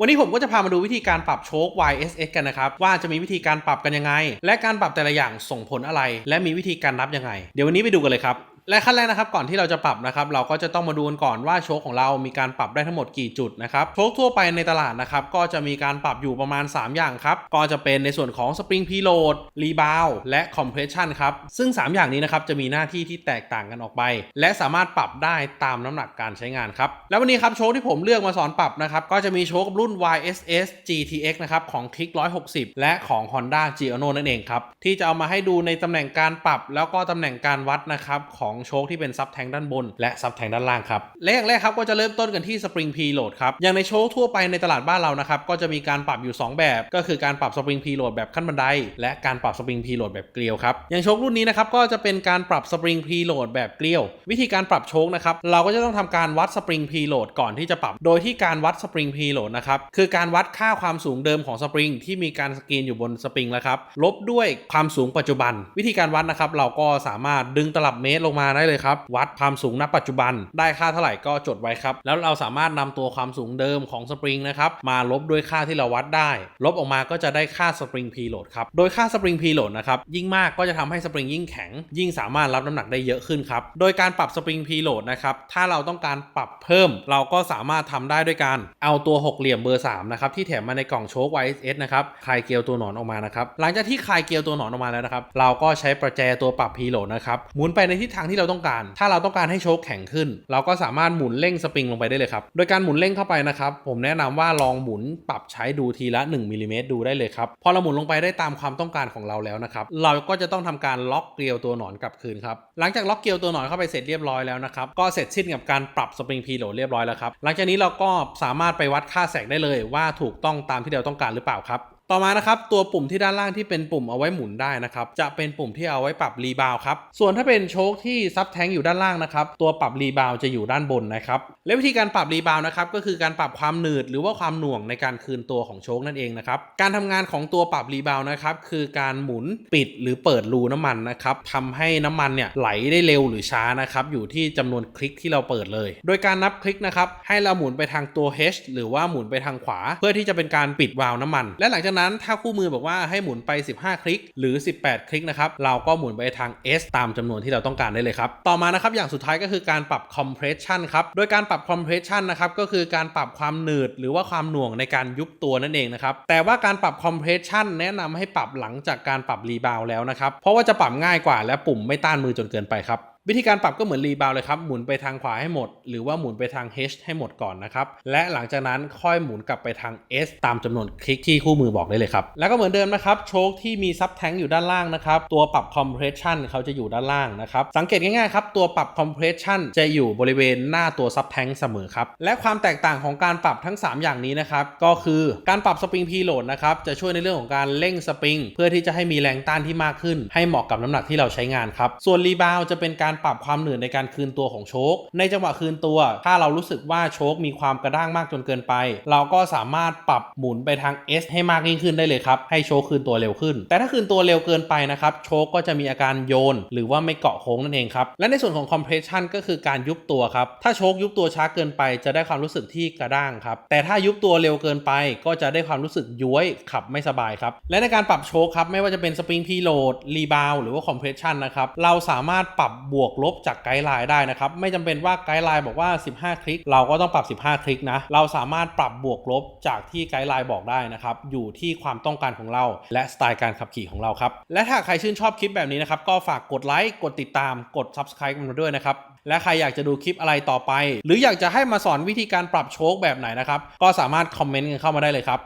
วันนี้ผมก็จะพามาดูวิธีการปรับโชค YSX กันนะครับ ว่าจะมีวิธีการปรับกันยังไง และการปรับแต่ละอย่างส่งผลอะไร และมีวิธีการนับยังไง เดี๋ยววันนี้ไปดูกันเลยครับ และขั้นแรกนะครับก่อนที่เราจะปรับนะครับเราก็จะต้องมาดูกันก่อนว่าโชคของเรามีการปรับได้ทั้งหมดกี่จุดนะครับโชคทั่วไปในตลาดนะครับก็จะมีการปรับอยู่ประมาณ 3 อย่างครับก็จะเป็นในส่วนของ Spring Preload Rebound และ Compression ครับซึ่ง 3 อย่างนี้นะครับจะมีหน้าที่ที่แตกต่างกันออกไป และสามารถปรับได้ตามน้ำหนักการใช้งานครับแล้ววันนี้ครับโชคที่ผมเลือกมาสอนปรับนะครับก็จะมีโชครุ่น YSS GTX นะครับของ Kick 160 และของ Honda g i o n o นั่นเองครับที่จะเอามาให้ดูในตำแหน่งการปรับ แล้วก็ตำแหน่งการวัดนะครับของโชคที่เป็นซับแทงด้านบน และซับแทงด้านล่างครับและอย่างแรกครับก็จะเริ่มต้นกันที่ Spring Preload ครับอย่างในโชคทั่วไปในตลาดบ้านเรานะครับก็จะมีการปรับอยู่ 2 แบบ ก็คือการปรับ Spring Preload แบบขั้นบันได และการปรับ Spring Preload แบบเกลียวครับอย่างโชครุ่นนี้นะครับก็จะเป็นการปรับ Spring Preload แบบเกลียว วิธีการปรับโชคนะครับเราก็จะต้องทำการวัด Spring Preload ก่อนที่จะปรับ โดยที่การวัด Spring Preload นะครับคือการวัดค่าความสูงเดิมของสปริงที่มีการสกรีนอยู่บนสปริงแล้วครับลบด้วยความสูงปัจจุบัน วิธีการวัดนะครับเราก็สามารถดึงตลับเมตรลงมาได้เลยครับ วัดความสูงณปัจจุบัน ได้ค่าเท่าไหร่ก็จดไว้ครับ แล้วเราสามารถนำตัวความสูงเดิมของสปริงนะครับ มาลบด้วยค่าที่เราวัดได้ ลบออกมาก็จะได้ค่าสปริงพีโหลดครับ โดยค่าสปริงพีโหลดนะครับ ยิ่งมากก็จะทำให้สปริงยิ่งแข็ง ยิ่งสามารถรับน้ำหนักได้เยอะขึ้นครับ โดยการปรับสปริงพีโหลดนะครับ ถ้าเราต้องการปรับเพิ่ม เราก็สามารถทำได้ด้วยการเอาตัวหกเหลี่ยมเบอร์3นะครับที่แถมมาในกล่องโชค YSS นะครับคลายเกลียวตัวหนอนออกมานะครับ หลังจากที่คลายเกลียวตัวหนอนออกมาแล้วนะครับ เราก็ใช้ประแจตัวปรับพีโหลดนะครับ หมุนไปในทิศทางที่เราต้องการ ถ้าเราต้องการให้โชคแข็งขึ้น เราก็สามารถหมุนเร่งสปริงลงไปได้เลยครับ โดยการหมุนเร่งเข้าไปนะครับ ผมแนะนำว่าลองหมุนปรับใช้ดูทีละ1มิลลิเมตรดูได้เลยครับ พอเราหมุนลงไปได้ตามความต้องการของเราแล้วนะครับ เราก็จะต้องทำการล็อกเกลียวตัวหนอนกลับคืนครับ หลังจากล็อกเกลียวตัวหนอนเข้าไปเสร็จเรียบร้อยแล้วนะครับ ก็เสร็จสิ้นกับการปรับสปริงพีโหลดเรียบร้อยแล้วครับ หลังจากนี้เราก็สามารถไปวัดค่าแสกได้เลยว่าถูกต้องตามที่เราต้องการหรือเปล่าครับ ต่อมานะครับตัวปุ่มที่ด้านล่างที่เป็นปุ่มเอาไว้หมุนได้นะครับจะเป็นปุ่มที่เอาไว้ปรับรีบาวครับส่วนถ้าเป็นโชคที่ซับแทงอยู่ด้านล่างนะครับตัวปรับรีบาวจะอยู่ด้านบนนะครับและวิธีการปรับรีบาวนะครับก็คือการปรับความหนืดหรือว่าความหน่วงในการคืนตัวของโชคนั่นเองนะครับการทำงานของตัวปรับรีบาวนะครับคือการหมุนปิดหรือเปิดรูน้ำมันนะครับทำให้น้ำมันเนี่ยไหลได้เร็วหรือช้านะครับอยู่ที่จำนวนคลิกที่เราเปิดเลย โดยการนับคลิกนะครับให้เราหมุนไปทางตัว H หรือว่าหมุนไปทางขวา เพื่อที่จะเป็นการปิดวาล์วน้ำมัน และหลังจากนั้นถ้าคู่มือบอกว่าให้หมุนไป 15 คลิกหรือ 18 คลิกนะครับเราก็หมุนไปทาง S ตามจำนวนที่เราต้องการได้เลยครับต่อมานะครับอย่างสุดท้ายก็คือการปรับ compression ครับโดยการปรับ compression นะครับก็คือการปรับความหนืดหรือว่าความหน่วงในการยุบตัวนั่นเองนะครับแต่ว่าการปรับ compression แนะนำให้ปรับหลังจากการปรับ rebound แล้วนะครับเพราะว่าจะปรับง่ายกว่าและปุ่มไม่ต้านมือจนเกินไปครับวิธีการปรับก็เหมือนรีบาวเลยครับหมุนไปทางขวาให้หมด หรือว่าหมุนไปทาง H ให้หมดก่อนนะครับและหลังจากนั้นค่อยหมุนกลับไปทาง S ตามจำนวนคลิกที่คู่มือบอกได้เลยครับแล้วก็เหมือนเดิมนะครับโชคที่มีซับแทงอยู่ด้านล่างนะครับตัวปรับ compression เขาจะอยู่ด้านล่างนะครับสังเกตง่ายๆครับตัวปรับ compression จะอยู่บริเวณหน้าตัวซับแทงเสมอครับและความแตกต่างของการปรับทั้ง 3 อย่างนี้นะครับก็คือการปรับสปริงพีโหลดนะครับจะช่วยในเรื่องของการเร่งสปริงเพื่อที่จะให้มีแรงต้านที่มากขึ้น ให้เหมาะกับน้ำหนักที่เราใช้งานครับส่วนรีบาวจะเป็นการปรับความหนืดในการคืนตัวของโชค ในจังหวะคืนตัว ถ้าเรารู้สึกว่าโชคมีความกระด้างมากจนเกินไป เราก็สามารถปรับหมุนไปทาง S ให้มากยิ่งขึ้นได้เลยครับ ให้โชคคืนตัวเร็วขึ้น แต่ถ้าคืนตัวเร็วเกินไปนะครับ โชคก็จะมีอาการโยน หรือว่าไม่เกาะโค้งนั่นเองครับ และในส่วนของ compression ก็คือการยุบตัวครับ ถ้าโชคยุบตัวช้าเกินไป จะได้ความรู้สึกที่กระด้างครับ แต่ถ้ายุบตัวเร็วเกินไป ก็จะได้ความรู้สึกย้วยขับไม่สบายครับ และในการปรับโชคครับ ไม่ว่าจะเป็น spring preload rebound หรือว่า compression นะครับ เราสามารถปรับบวกลบจากไกด์ไลน์ได้นะครับ ไม่จำเป็นว่าไกด์ไลน์บอกว่า 15คลิกเราก็ต้องปรับ 15คลิกนะ เราสามารถปรับบวกลบจากที่ไกด์ไลน์บอกได้นะครับ อยู่ที่ความต้องการของเรา และสไตล์การขับขี่ของเราครับ และถ้าใครชื่นชอบคลิปแบบนี้นะครับ ก็ฝากกดไลค์ กดติดตาม กด subscribe กันมาด้วยนะครับ และใครอยากจะดูคลิปอะไรต่อไป หรืออยากจะให้มาสอนวิธีการปรับโชคแบบไหนนะครับ ก็สามารถคอมเมนต์กันเข้ามาได้เลยครับ